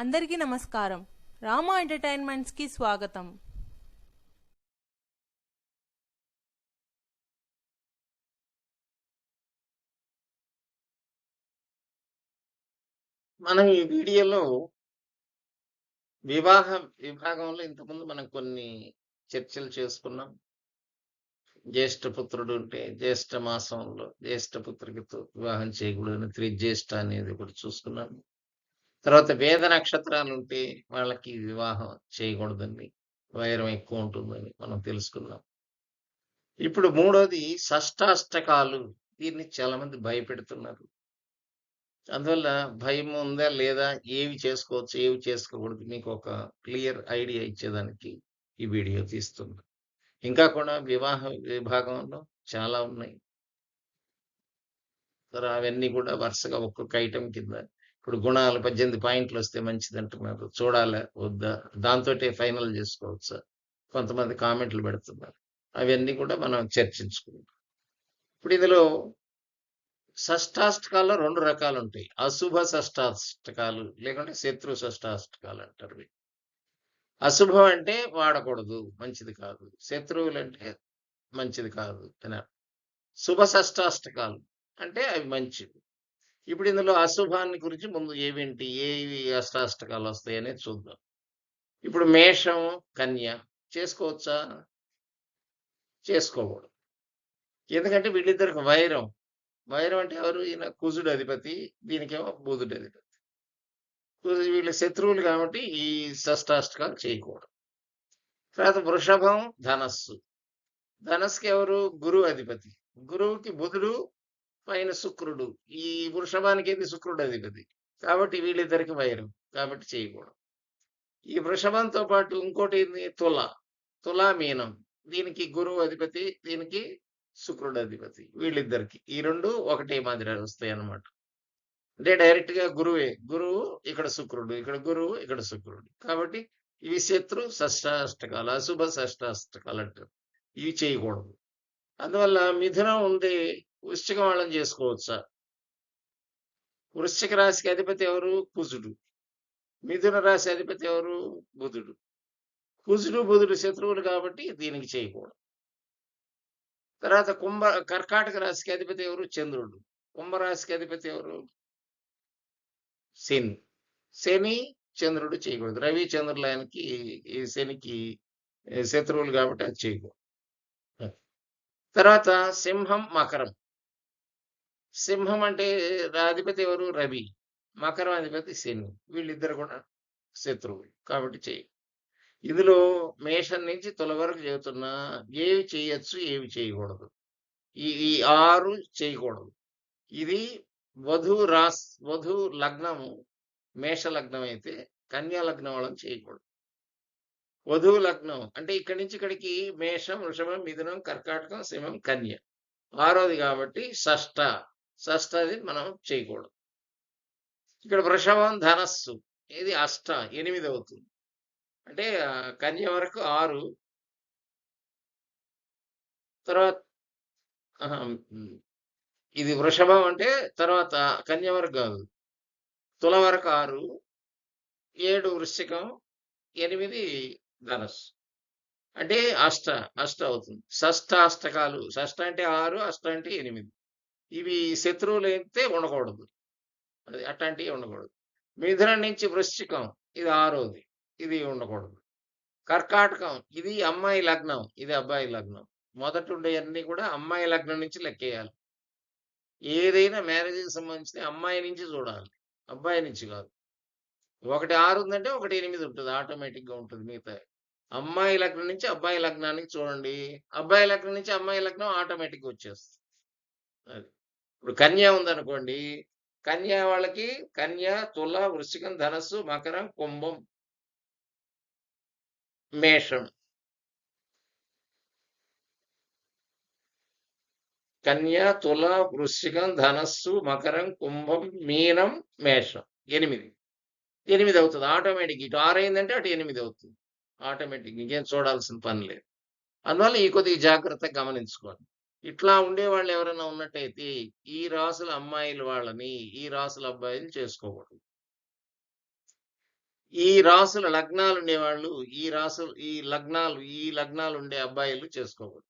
అందరికీ నమస్కారం. రామా ఎంటర్టైన్మెంట్స్కి స్వాగతం. మనం ఈ వీడియోలో వివాహ విభాగంలో ఇంతకుముందు మనం కొన్ని చర్చలు చేసుకున్నాం. జ్యేష్ఠ పుత్రుడు ఉంటే జ్యేష్ఠ మాసంలో జ్యేష్ఠ పుత్రికతో వివాహం చేయకూడదని త్రిజ్యేష్ఠ అనేది ఒకటి చూసుకున్నాం. తర్వాత వేద నక్షత్రాలు ఉంటే వాళ్ళకి వివాహం చేయకూడదని వైరం ఎక్కువ ఉంటుందని మనం తెలుసుకున్నాం. ఇప్పుడు మూడోది షష్టాష్టకాలు. దీన్ని చాలా మంది భయపెడుతున్నారు. అందువల్ల భయం ఉందా లేదా ఏవి చేసుకోవచ్చు ఏవి చేసుకోకూడదు మీకు ఒక క్లియర్ ఐడియా ఇచ్చేదానికి ఈ వీడియో తీస్తున్నా. ఇంకా కూడా వివాహ విభాగంలో చాలా ఉన్నాయి. సరే అవన్నీ కూడా వరుసగా ఒక్కొక్క ఐటెం కింద ఇప్పుడు గుణాలు పద్దెనిమిది పాయింట్లు వస్తే మంచిది అంటున్నారు చూడాలా వద్దా? దాంతో ఫైనల్ చేసుకోవచ్చా కొంతమంది కామెంట్లు పెడుతున్నారు. అవన్నీ కూడా మనం చర్చించుకుంటాం ఇప్పుడు ఇందులో షష్టాష్టకాల్లో రెండు రకాలు ఉంటాయి అశుభ షష్టాష్టకాలు లేకుంటే శత్రు షష్టాష్టకాలు అంటారు అశుభం అంటే వాడకూడదు మంచిది కాదు. శత్రువులు అంటే మంచిది కాదు అని శుభ షష్టాష్టకాలు అంటే అవి మంచివి. ఇప్పుడు ఇందులో అశుభాన్ని గురించి ముందు ఏవేంటి? ఏవి అష్టాష్టకాలు వస్తాయనే చూద్దాం. ఇప్పుడు మేషం కన్య చేసుకోవచ్చా? చేసుకోకూడదు. ఎందుకంటే వీళ్ళిద్దరికి వైరం. వైరం అంటే ఎవరు? ఈయన కుజుడు అధిపతి దీనికేమో బుధుడు అధిపతి. కుజు వీళ్ళ శత్రువులు కాబట్టి ఈ షష్టాష్టకాలు చేయకూడదు. తర్వాత వృషభం ధనస్సు. ధనస్సుకి ఎవరు? గురువు అధిపతి. గురువుకి బుధుడు పైన శుక్రుడు. ఈ వృషభానికి ఏది? శుక్రుడు అధిపతి కాబట్టి వీళ్ళిద్దరికి వైరం. కాబట్టి చేయకూడదు. ఈ వృషభంతో పాటు ఇంకోటి ఏంది? తుల. తులా మీనం. దీనికి గురువు అధిపతి దీనికి శుక్రుడు అధిపతి వీళ్ళిద్దరికి. ఈ రెండు ఒకటే మాదిరి వస్తాయి అన్నమాట. అంటే డైరెక్ట్గా గురువే. గురువు ఇక్కడ శుక్రుడు. ఇక్కడ గురువు ఇక్కడ శుక్రుడు. కాబట్టి ఇవి శత్రు షష్టాష్టకాలు అశుభ షష్టాష్టకాలు అంటారు. ఇవి చేయకూడదు. అందువల్ల మిథునం ఉంది. వృశ్చిక వాళ్ళని చేసుకోవచ్చా? వృశ్చిక రాశికి అధిపతి ఎవరు? కుజుడు. మిథున రాశి అధిపతి ఎవరు? బుధుడు. కుజుడు బుధుడు శత్రువులు కాబట్టి దీనికి చేయకూడదు. తర్వాత కుంభ కర్కాటక రాశికి అధిపతి ఎవరు? చంద్రుడు. కుంభరాశికి అధిపతి ఎవరు? శని. శని చంద్రుడు చేయకూడదు. రవి చంద్రులకి ఈ శనికి శత్రువులు కాబట్టి అది చేయకూడదు. తర్వాత సింహం మకరం. సింహం అంటే అధిపతి ఎవరు? రవి. మకరం అధిపతి శని. వీళ్ళిద్దరు కూడా శత్రువులు కాబట్టి చేయి ఇందులో మేషం నుంచి తొల వరకు చెబుతున్నా ఏవి చేయొచ్చు ఏవి చేయకూడదు. ఈ ఈ ఆరు చేయకూడదు. ఇది వధు రాస్ వధు లగ్నము మేష లగ్నం అయితే కన్యా లగ్నం వాళ్ళని చేయకూడదు. వధువు లగ్నం అంటే ఇక్కడి నుంచి ఇక్కడికి మేషం వృషభం మిథునం కర్కాటకం సింహం కన్య. ఆరోది కాబట్టి షష్ట షష్టది మనం చేయకూడదు. ఇక్కడ వృషభం ధనస్సు ఇది అష్ట ఎనిమిది అవుతుంది అంటే కన్య వరకు ఆరు. తర్వాత ఇది వృషభం అంటే తర్వాత కన్య వరకు కాదు. తుల వరకు ఆరు ఏడు వృశ్చికం ఎనిమిది ధనస్సు. అంటే అష్ట అష్ట అవుతుంది. షష్ట అష్టకాలు షష్ట అంటే ఆరు అష్ట అంటే ఎనిమిది. ఇవి శత్రువులు అయితే ఉండకూడదు. అది అట్లాంటివి ఉండకూడదు. మిథునం నుంచి వృశ్చికం ఇది ఆరోది ఇది ఉండకూడదు. కర్కాటకం ఇది అమ్మాయి లగ్నం ఇది అబ్బాయి లగ్నం. మొదట ఉండేవన్నీ కూడా అమ్మాయి లగ్నం నుంచి లెక్కేయాలి. ఏదైనా మ్యారేజ్కి సంబంధించిన అమ్మాయి నుంచి చూడాలి అబ్బాయి నుంచి కాదు. ఒకటి ఆరు ఉందంటే ఒకటి ఎనిమిది ఉంటుంది ఆటోమేటిక్గా ఉంటుంది మిగతా. అమ్మాయి లగ్నం నుంచి అబ్బాయి లగ్నానికి చూడండి. అబ్బాయి లగ్నం నుంచి అమ్మాయి లగ్నం ఆటోమేటిక్ వచ్చేస్తుంది. అది. ఇప్పుడు కన్య ఉందనుకోండి కన్య వాళ్ళకి కన్య తుల వృశ్చికం ధనస్సు మకరం కుంభం మేషం. కన్య తుల వృశ్చికం ధనస్సు మకరం కుంభం మీనం మేషం. ఎనిమిది. ఎనిమిది అవుతుంది. ఆటోమేటిక్ ఇటు ఆరు అయిందంటే అటు ఎనిమిది అవుతుంది. ఆటోమేటిక్ ఇంకేం చూడాల్సిన పని లేదు. అందువల్ల ఈ కొద్దిగా జాగ్రత్తగా గమనించుకోండి. ఇట్లా ఉండే వాళ్ళు ఎవరైనా ఉన్నట్టయితే ఈ రాసుల అమ్మాయిల వాళ్ళని ఈ రాసుల అబ్బాయిలు చేసుకోకూడదు. ఈ రాసుల లగ్నాలు ఉండేవాళ్ళు ఈ రాసులు ఈ లగ్నాలు ఈ లగ్నాలు ఉండే అబ్బాయిలు చేసుకోకూడదు.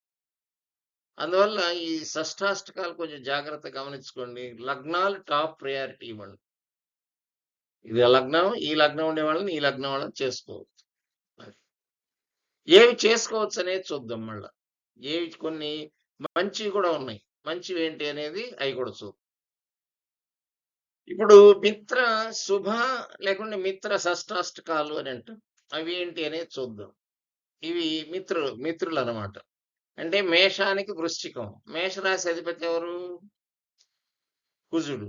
అందువల్ల ఈ షష్టాష్టకాలు కొంచెం జాగ్రత్త గమనించుకోండి. లగ్నాలు టాప్ ప్రయారిటీ ఇవ్వండి. ఇది లగ్నం ఈ లగ్నం ఉండే వాళ్ళని ఈ లగ్నం వాళ్ళని చేసుకోవచ్చు. ఏవి చేసుకోవచ్చు అనేది చూద్దాం మళ్ళీ. ఏవి కొన్ని మంచివి కూడా ఉన్నాయి. మంచివి ఏంటి అనేది అవి కూడా చూద్దాం ఇప్పుడు మిత్ర శుభ లేకుంటే మిత్ర షష్టాష్టకాలు అని అంటాం. అవి ఏంటి అనేది చూద్దాం. ఇవి మిత్రులు మిత్రులు అనమాట అంటే మేషానికి వృశ్చికం. మేషరాశి అధిపతి ఎవరు? కుజుడు.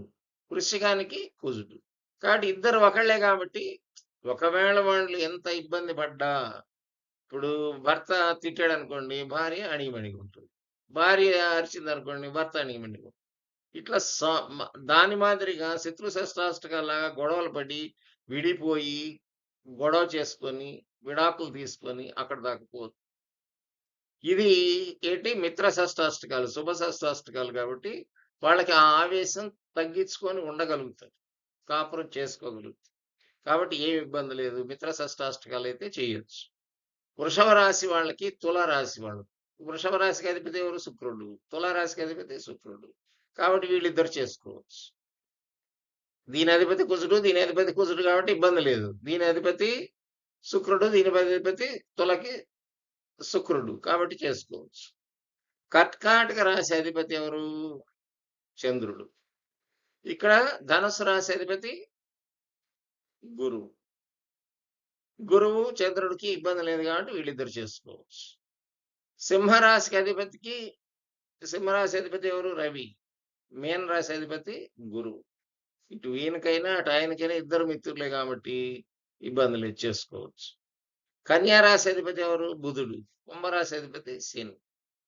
వృశ్చికానికి కుజుడు. కాబట్టి ఇద్దరు ఒకళ్ళే కాబట్టి ఒకవేళ వాళ్ళు ఎంత ఇబ్బంది పడ్డా ఇప్పుడు భర్త తిట్టాడు అనుకోండి భార్య అణిగిమణిగి ఉంటుంది. భార్య అరిచింది అనుకోండి భర్త అణిగిమణిగి ఇట్లా దాని మాదిరిగా శత్రు లాగా గొడవలు పడి విడిపోయి గొడవ చేసుకొని విడాకులు తీసుకొని అక్కడ దాకపోదు ఇది ఏంటి? మిత్ర షష్టాష్టకాలు శుభ షష్టాష్టకాలు కాబట్టి వాళ్ళకి ఆ ఆవేశం తగ్గించుకొని ఉండగలుగుతారు. కాపురం చేసుకోగలుగుతారు. కాబట్టి ఏం ఇబ్బంది లేదు. మిత్ర షష్టాష్టకాలు అయితే చేయొచ్చు. వృషభ రాశి వాళ్ళకి తుల రాశి వాళ్ళు వృషభ రాశికి అధిపతి ఎవరు? శుక్రుడు. తుల రాశికి అధిపతి శుక్రుడు. కాబట్టి వీళ్ళిద్దరు చేసుకోవచ్చు. దీని అధిపతి కుజుడు దీని అధిపతి కుజుడు కాబట్టి ఇబ్బంది లేదు. దీని అధిపతి శుక్రుడు దీని అధిపతి తులకి శుక్రుడు కాబట్టి చేసుకోవచ్చు. కర్కాటక రాశి అధిపతి ఎవరు? చంద్రుడు. ఇక్కడ ధనుసు రాశి అధిపతి గురువు. గురువు చంద్రుడికి ఇబ్బంది లేదు కాబట్టి వీళ్ళిద్దరు చేసుకోవచ్చు. సింహరాశికి అధిపతికి సింహరాశి అధిపతి ఎవరు? రవి. మీన రాశి అధిపతి గురువు. ఇటు ఈయనకైనా అటు ఆయనకైనా ఇద్దరు మిత్రులే కాబట్టి ఇబ్బందులు ఇచ్చేసుకోవచ్చు. కన్యారాశి అధిపతి ఎవరు? బుధుడు. కుంభరాశి అధిపతి శని.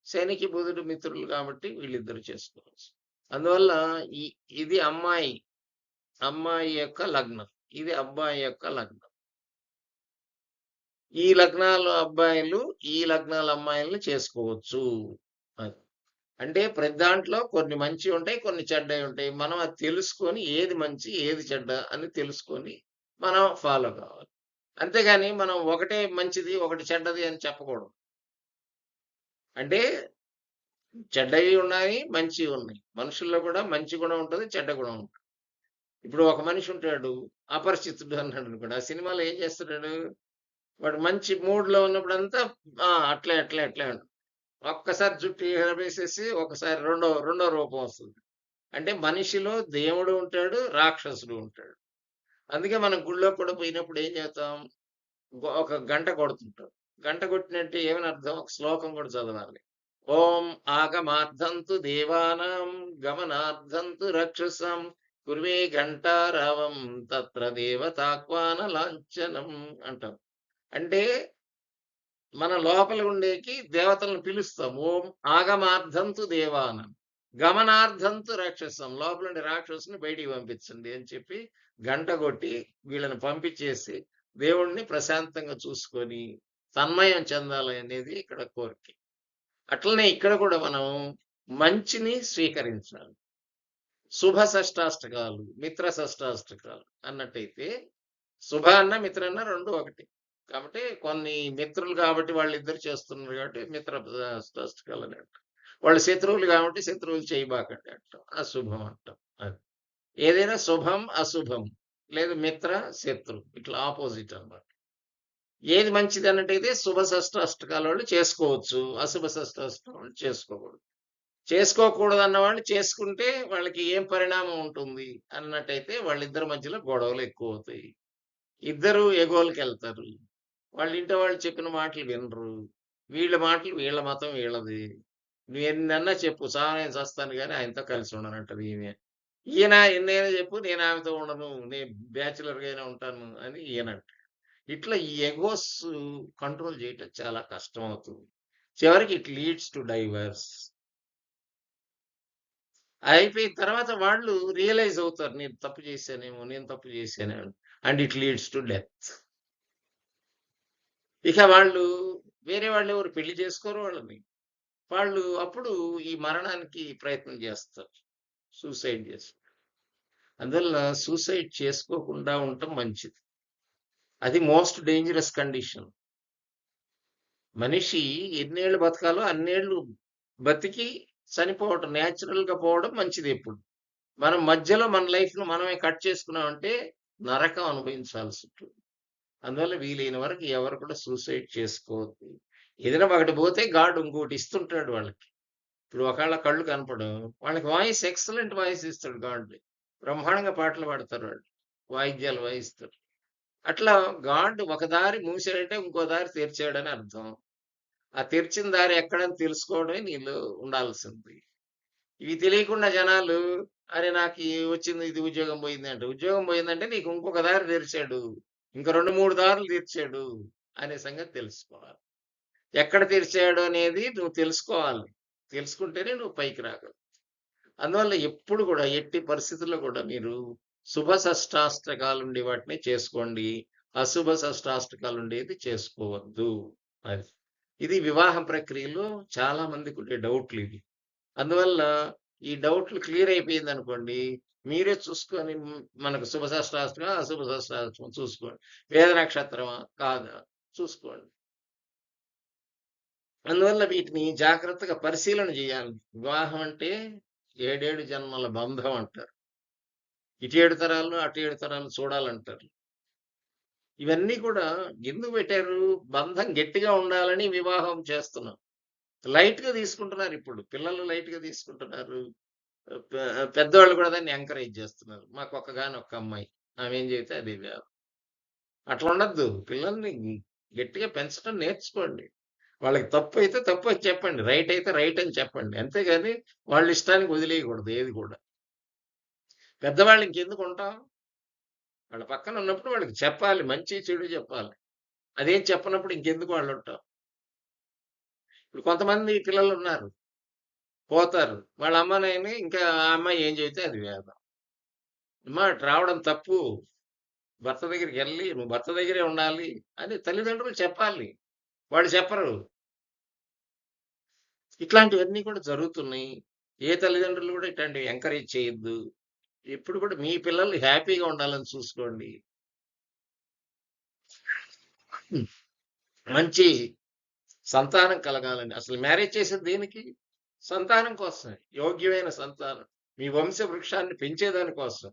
శనికి బుధుడు మిత్రులు కాబట్టి వీళ్ళిద్దరు చేసుకోవచ్చు. అందువల్ల ఈ ఇది అమ్మాయి అమ్మాయి యొక్క లగ్నం. ఇది అబ్బాయి యొక్క లగ్నం. ఈ లగ్నాల అబ్బాయిలు ఈ లగ్నాల అమ్మాయిలను చేసుకోవచ్చు. అంటే ప్రతి దాంట్లో కొన్ని మంచి ఉంటాయి కొన్ని చెడ్డవి ఉంటాయి. మనం అది తెలుసుకొని ఏది మంచి ఏది చెడ్డ అని తెలుసుకొని మనం ఫాలో కావాలి. అంతేగాని మనం ఒకటే మంచిది ఒకటి చెడ్డది అని చెప్పకూడదు. అంటే చెడ్డవి ఉన్నాయి మంచివి ఉన్నాయి. మనుషుల్లో కూడా మంచి గుణం ఉంటుంది చెడ్డ గుణం ఉంటుంది. ఇప్పుడు ఒక మనిషి ఉంటాడు అపరిచితుడు అన్నాడు అనుకోండి. ఆ సినిమాలో ఏం చేస్తున్నాడు? వాడు మంచి మూడ్లో ఉన్నప్పుడు అంతా "ఆ, అట్లే అట్లే అట్లే ఒక్కసారి జుట్టు వేసేసి ఒకసారి రెండో రెండో రూపం వస్తుంది. అంటే మనిషిలో దేవుడు ఉంటాడు రాక్షసుడు ఉంటాడు. అందుకే మనం గుళ్ళో కూడా పోయినప్పుడు ఏం చేస్తాం? ఒక గంట కొడుతుంటాం. గంట కొట్టినట్టు ఏమని అర్థం? ఒక శ్లోకం కూడా చదవాలి. ఓం ఆగమార్థంతు దేవానాం గమనార్థంతు రక్షసాం. కుర్వే ఘంటారావం తత్ర దేవతాక్వాన లాంఛనం అంటాం. అంటే మన లోపల ఉండేకి దేవతలను పిలుస్తాం ఓం ఆగమార్థంతు దేవానం. గమనార్థంతు రాక్షసం. లోపల ఉండే రాక్షసుని బయటికి పంపించండి అని చెప్పి గంట కొట్టి వీళ్ళని పంపించేసి దేవుణ్ణి ప్రశాంతంగా చూసుకొని తన్మయం చెందాలి అనేది ఇక్కడ కోరిక. అట్లనే ఇక్కడ కూడా మనం మంచిని స్వీకరించాలి. శుభ షష్టాష్టకాలు మిత్ర షష్టాష్టకాలు అన్నట్టయితే శుభ అన్న మిత్ర అన్న రెండు ఒకటి. కాబట్టి కొన్ని మిత్రులు కాబట్టి వాళ్ళిద్దరు చేస్తున్నారు కాబట్టి మిత్ర స్పష్టకలు అని అంటాం వాళ్ళు శత్రువులు కాబట్టి శత్రువులు చేయబాకండి అంటాం అశుభం అంటాం. అది. ఏదైనా శుభం అశుభం. లేదు మిత్ర శత్రు. ఇట్లా ఆపోజిట్ అన్నమాట. ఏది మంచిది అన్నట్టయితే శుభ షష్టాష్టకాల వాళ్ళు చేసుకోవచ్చు. అశుభ షష్టాష్టకాల వాళ్ళు చేసుకోకూడదు. చేసుకోకూడదు అన్న వాళ్ళు చేసుకుంటే వాళ్ళకి ఏం పరిణామం ఉంటుంది అన్నట్టయితే వాళ్ళిద్దరి మధ్యలో గొడవలు ఎక్కువ అవుతాయి ఇద్దరు ఎగోలకి వెళ్తారు వాళ్ళ ఇంట్లో వాళ్ళు చెప్పిన మాటలు వినరు. వీళ్ళ మాటలు వీళ్ళ మతం వీళ్ళది. నువ్వు ఎన్నన్నా చెప్పు సార్ నేను చస్తాను కానీ ఆయనతో కలిసి ఉండనంటది ఈమె. ఈయన ఎన్నైనా చెప్పు నేను ఆమెతో ఉండను నేను బ్యాచులర్గా అయినా ఉంటాను అని ఈయన ఇట్లా ఈ ఎగోస్ కంట్రోల్ చేయటం చాలా కష్టం అవుతుంది చివరికి ఇట్ లీడ్స్ టు డైవర్స్. అయిపోయిన తర్వాత వాళ్ళు రియలైజ్ అవుతారు నేను తప్పు చేశానేమో నేను తప్పు చేశానేమో. And it leads to death. ఇక వాళ్ళు వేరే వాళ్ళు ఎవరు పెళ్ళి చేసుకోరు వాళ్ళని. వాళ్ళు అప్పుడు ఈ మరణానికి ప్రయత్నం చేస్తారు. సూసైడ్ చేస్తారు. అందువల్ల సూసైడ్ చేసుకోకుండా ఉండటం మంచిది. అది మోస్ట్ డేంజరస్ కండిషన్ మనిషి ఎన్నేళ్ళు బతకాలో అన్నేళ్ళు బతికి చనిపోవటం natural గా పోవడం మంచిది ఎప్పుడు. మనం మధ్యలో మన లైఫ్ను మనమే కట్ చేసుకున్నామంటే నరకం అనుభవించాల్సి ఉంటుంది. అందువల్ల వీలైన వరకు ఎవరు కూడా సూసైడ్ చేసుకోవద్దు. ఏదైనా ఒకటి పోతే గాడ్ ఇంకోటి ఇస్తుంటాడు వాళ్ళకి. ఇప్పుడు ఒకళ్ళ కళ్ళు కనపడం వాళ్ళకి వాయిస్ ఎక్సలెంట్ వాయిస్ ఇస్తాడు గాడ్. బ్రహ్మాండంగా పాటలు పాడతారు వాళ్ళు. వాయిద్యాలు వాయిస్తారు. అట్లా గాడ్ ఒక దారి మూసాడంటే ఇంకో దారి తెరిచాడని అర్థం. ఆ తెరిచిన దారి ఎక్కడని తెలుసుకోవడమే నీళ్ళు ఉండాల్సింది. ఇవి తెలియకుండా జనాలు అరే నాకు వచ్చింది? ఇది ఉద్యోగం పోయింది అంటే ఉద్యోగం పోయిందంటే నీకు ఇంకొక దారి తెరిచాడు. ఇంకా రెండు మూడు దారులు తీర్చాడు అనే సంగతి తెలుసుకోవాలి. ఎక్కడ తీర్చాడు అనేది నువ్వు తెలుసుకోవాలి. తెలుసుకుంటేనే నువ్వు పైకి రాగలవు. అందువల్ల ఎప్పుడు కూడా ఎట్టి పరిస్థితుల్లో కూడా మీరు శుభ షష్టాష్టకాలు ఉండే వాటిని చేసుకోండి. అశుభ షష్టాష్టకాలు ఉండేది చేసుకోవద్దు అది ఇది వివాహ ప్రక్రియలో చాలా మందికి ఉండే డౌట్లు ఇవి. అందువల్ల ఈ డౌట్లు క్లియర్ అయిపోయింది అనుకోండి మీరే చూసుకొని మనకు శుభ షష్టాష్టకం అశుభ షష్టాష్టకం చూసుకోండి. వేద నక్షత్రమా కాదా చూసుకోండి. అందువల్ల వీటిని జాగ్రత్తగా పరిశీలన చేయాలి. వివాహం అంటే ఏడేడు జన్మల బంధం అంటారు. ఇటు ఏడు తరాలు అటు ఏడు తరాలు చూడాలంటారు. ఇవన్నీ కూడా ఎందుకు పెట్టారు? బంధం గట్టిగా ఉండాలని వివాహం చేస్తున్నాం. లైట్గా తీసుకుంటున్నారు ఇప్పుడు. పిల్లలు లైట్గా తీసుకుంటున్నారు పెద్దవాళ్ళు కూడా దాన్ని ఎంకరేజ్ చేస్తున్నారు. మాకు ఒక్కగాని ఒక్క అమ్మాయి. ఆమె ఏం చేస్తే అది అట్లా ఉండద్దు. పిల్లల్ని గట్టిగా పెంచడం నేర్చుకోండి. వాళ్ళకి తప్పు అయితే తప్పు అని చెప్పండి. రైట్ అయితే రైట్ అని చెప్పండి. అంతేగాని వాళ్ళ ఇష్టానికి వదిలేయకూడదు ఏది కూడా. పెద్దవాళ్ళు ఇంకెందుకు ఉంటాం? వాళ్ళ పక్కన ఉన్నప్పుడు వాళ్ళకి చెప్పాలి. మంచి చెడు చెప్పాలి. అదేం చెప్పనప్పుడు ఇంకెందుకు వాళ్ళు ఉంటాం ఇప్పుడు కొంతమంది పిల్లలు ఉన్నారు పోతారు. వాళ్ళ అమ్మనైనా ఇంకా ఆ అమ్మాయి ఏం చెబితే అది వేదం అమ్మా రావడం తప్పు. భర్త దగ్గరికి వెళ్ళి నువ్వు భర్త దగ్గరే ఉండాలి అని తల్లిదండ్రులు చెప్పాలి. వాళ్ళు చెప్పరు. ఇట్లాంటివన్నీ కూడా జరుగుతున్నాయి. ఏ తల్లిదండ్రులు కూడా ఇట్లాంటివి ఎంకరేజ్ చేయొద్దు. ఎప్పుడు కూడా మీ పిల్లలు హ్యాపీగా ఉండాలని చూసుకోండి. మంచి సంతానం కలగాలని అసలు మ్యారేజ్ చేసేది దేనికి? సంతానం కోసమే యోగ్యమైన సంతానం. మీ వంశ వృక్షాన్ని పెంచేదాని కోసం.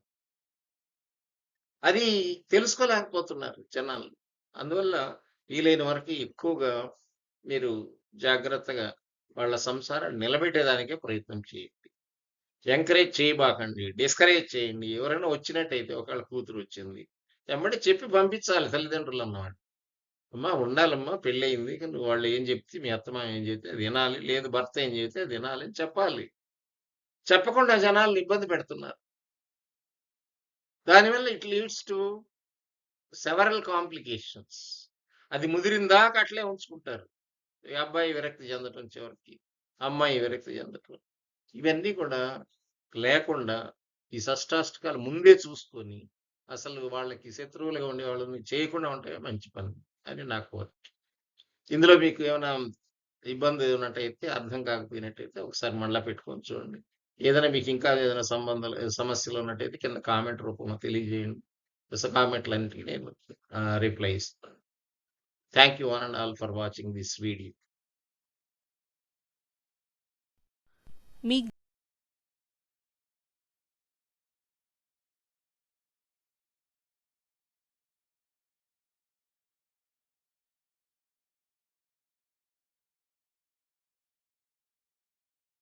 అది తెలుసుకోలేకపోతున్నారు జనాలు. అందువల్ల వీలైన వరకు ఎక్కువగా మీరు జాగ్రత్తగా వాళ్ళ సంసారాన్ని నిలబెట్టేదానికే ప్రయత్నం చేయండి. ఎంకరేజ్ చేయబాకండి. డిస్కరేజ్ చేయండి. ఎవరైనా వచ్చినట్టయితే ఒకళ్ళ కూతురు వచ్చింది. ఎమ్మడి చెప్పి పంపించాలి తల్లిదండ్రులు అన్నమాట అమ్మా ఉండాలమ్మా పెళ్ళయింది. కానీ వాళ్ళు ఏం చెప్తే మీ అత్తమా ఏం చెప్తే అది వినాలి లేదు భర్త ఏం చెప్తే అది వినాలి అని చెప్పాలి. చెప్పకుండా జనాలను ఇబ్బంది పెడుతున్నారు. దానివల్ల it leads to several complications. అది ముదిరిన దాకా అట్లే ఉంచుకుంటారు. ఈ అబ్బాయి విరక్తి చెందటం చివరికి అమ్మాయి విరక్తి చెందటం. ఇవన్నీ కూడా లేకుండా ఈ షష్టాష్టకాలు ముందే చూసుకొని అసలు వాళ్ళకి శత్రువులుగా ఉండే వాళ్ళని చేయకుండా ఉంటే మంచి పని. అని నా కోరిక ఇందులో మీకు ఏమైనా ఇబ్బంది ఉన్నట్టయితే అర్థం కాకపోయినట్టయితే ఒకసారి మళ్ళా పెట్టుకొని చూడండి. ఏదైనా మీకు ఇంకా ఏదైనా సంబంధాలు సమస్యలు ఉన్నట్టయితే కింద కామెంట్ రూపంలో తెలియజేయండి. కామెంట్లన్నిటికీ నేను రిప్లై ఇస్తాను. Thank you one and all for watching this video me